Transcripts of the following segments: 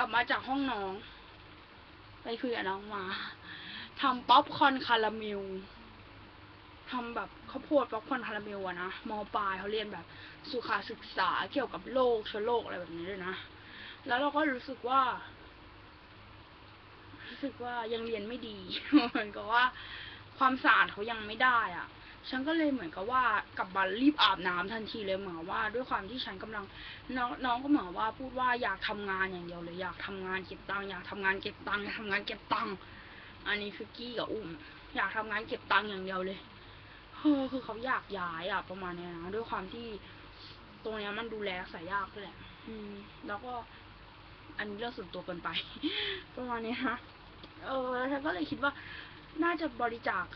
ลับมาจากห้องน้อง ไปคุยกับน้องมาทำป๊อปคอนคาราเมลทำแบบข้าวโพดป๊อปคอนคาราเมลอะนะมปลายเขาเรียนแบบ สุขาศึกษาเกี่ยวกับโรคเชื้อโรคอะไรแบบนี้ด้วยนะ แล้วเราก็รู้สึกว่า รู้สึกว่ายังเรียนไม่ดีเหมือนกับว่า ความสะอาดเขายังไม่ได้อะ ฉันก็เลยเหมือนกับว่ากลับบ้านรีบอาบน้ำทันทีเลยเหมือนว่า ด้วยความที่ฉันกำลังน้องน้องก็เหมือนว่าพูดว่าอยากทำงานอย่างเดียวเลยอยากทำงานเก็บตังค์อยากทำงานเก็บตังค์อยากทำงานเก็บตังค์อันนี้คือกี้กับอุ้ม อยากทำงานเก็บตังค์อย่างเดียวเลยเฮ้อคือเขาอยากย้ายอะประมาณเนี้ยนะด้วยความที่ตรงเนี้ยมันดูแลรักษายยากด้วยแหละ อืม แล้วก็ อันนี้เรื่องส่วนตัวเกินไป ประมาณนี้นะเออแล้วฉันก็เลยคิดว่า น่าจะบริจาค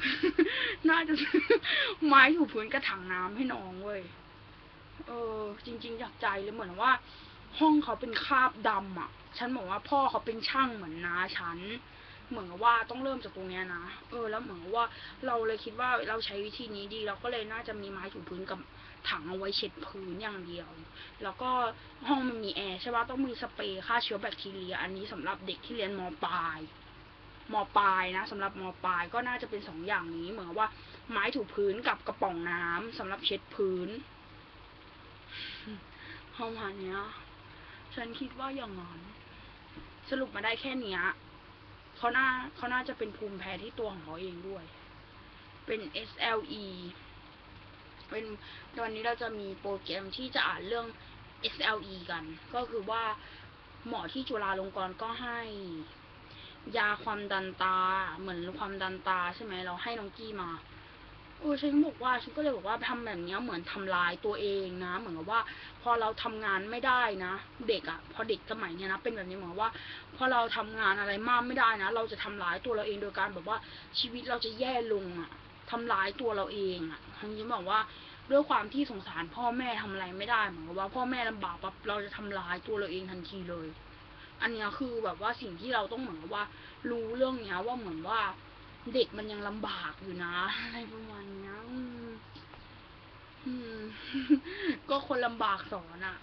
น่าจะซื้อไม้ถูพื้นกระถางน้ำให้น้องเว้ย เออ จริงๆจากใจเลยเหมือนว่า ห้องเขาเป็นคราบดำอะ ฉันบอกว่าพ่อเขาเป็นช่างเหมือนน้าฉัน เหมือนว่าต้องเริ่มจากตรงเนี้ยนะ เออ แล้วเหมือนว่าเราเลยคิดว่าเราใช้วิธีนี้ดี เราก็เลยน่าจะมีไม้ถูพื้นกับถังเอาไว้เช็ดพื้นอย่างเดียว แล้วก็ห้องมันมีแอร์ใช่ป่ะต้องมีสเปรย์ฆ่าเชื้อแบคทีเรีย อันนี้สำหรับเด็กที่เรียนมปลาย มปลายนะสำหรับมปลายก็น่าจะเป็นสองอย่างนี้ เหมือนว่าไม้ถูพื้นกับกระป๋องน้ำสำหรับเช็ดพื้นประมาณเนี้ยฉันคิดว่าอย่างนั้นสรุปมาได้แค่เนี้ยเขาน่าเขาน่าจะเป็นภูมิแพ้ที่ตัวของเขาเองด้วย เป็น SLE เป็นวันนี้เราจะมีโปรแกรมที่จะอ่านเรื่อง SLE กัน ก็คือว่าหมอที่จุฬาลงกรณ์ก็ให้ ยาความดันตา เหมือนความดันตาใช่ไหมเราให้น้องกี้มาเออฉันบอกว่าฉันก็เลยบอกว่าทำแบบนี้เหมือนทำลายตัวเองนะ เหมือนกับว่า พอเราทำงานไม่ได้นะ เด็กอะ่ะ พอเด็กสมัยเนี้ยนะ เป็นแบบนี้เหมือนว่า พอเราทำงานอะไรมากไม่ได้นะ เราจะทำร้ายตัวเราเองโดยการแบบว่าชีวิตเราจะแย่ลงอะ่ะทำร้ายตัวเราเองอะ่ะทั้งนี้บอกว่าด้วยความที่สงสารพ่อแม่ทำอะไรไม่ได้เหมือนกับว่าพ่อแม่ลำบากปั๊บเราจะทำร้ายตัวเราเองทันทีเลย อันเนี้ยคือแบบว่าสิ่งที่เราต้องเหมือนกับว่า รู้เรื่องเนี้ย ว่าเหมือนว่าเด็กมันยังลำบากอยู่นะอะไรประมาณเนี้ยก็คนลำบากสอนอะ่ะ